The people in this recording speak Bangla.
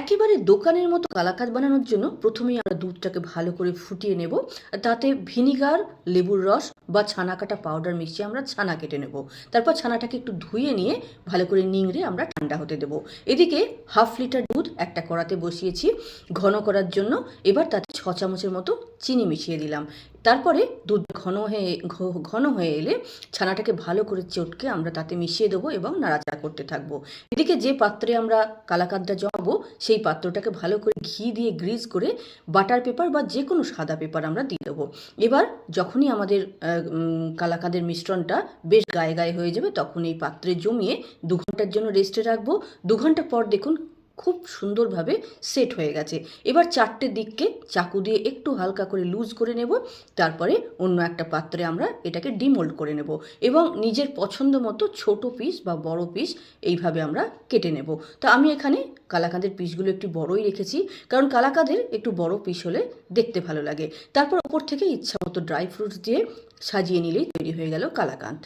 একেবারে দোকানের মতো কালাকাঁদ বানানোর জন্য প্রথমেই আমরা দুধটাকে ভালো করে ফুটিয়ে নেব। তাতে ভিনিগার, লেবুর রস বা ছানা কাটা পাউডার মিশিয়ে আমরা ছানা কেটে নেব। তারপর ছানাটাকে একটু ধুয়ে নিয়ে ভালো করে নিংড়ে আমরা ঠান্ডা হতে দেব। এদিকে হাফ লিটার দুধ একটা কড়াতে বসিয়েছি। ঘন করার জন্য এবার তাতে ছ চামচের মতো চিনি মিশিয়ে দিলাম। তারপরে দুধ ঘন হয়ে ঘন হয়ে এলে ছানাটাকে ভালো করে চটকে আমরা তাতে মিশিয়ে দেবো এবং নাড়াচাড়া করতে থাকব। এদিকে যে পাত্রে আমরা কালাকাঁদটা জমাবো, সেই পাত্রটাকে ভালো করে ঘি দিয়ে গ্রিজ করে বাটার পেপার বা যে কোনো সাদা পেপার আমরা দিয়ে দেবো। এবার যখনই আমাদের কালাকাঁদের মিশ্রণটা বেশ গায়ে গায়ে হয়ে যাবে, তখন এই পাত্রে জমিয়ে দু ঘণ্টার জন্য রেস্টে রাখব। দু ঘণ্টা পর দেখুন খুব সুন্দরভাবে সেট হয়ে গেছে। এবার চারটে দিককে চাকু দিয়ে একটু হালকা করে লুজ করে নেব, তারপরে অন্য একটা পাত্রে আমরা এটাকে ডিমোল্ড করে নেব এবং নিজের পছন্দ মতো ছোট পিস বা বড় পিস এইভাবে আমরা কেটে নেব। তো আমি এখানে কালাকাঁদের পিসগুলো একটু বড়ই রেখেছি, কারণ কালাকাঁদের একটু বড় পিস হলে দেখতে ভালো লাগে। তারপর ওপর থেকে ইচ্ছা মতো ড্রাই ফ্রুটস দিয়ে সাজিয়ে নিলেই তৈরি হয়ে গেল কালাকাঁদ।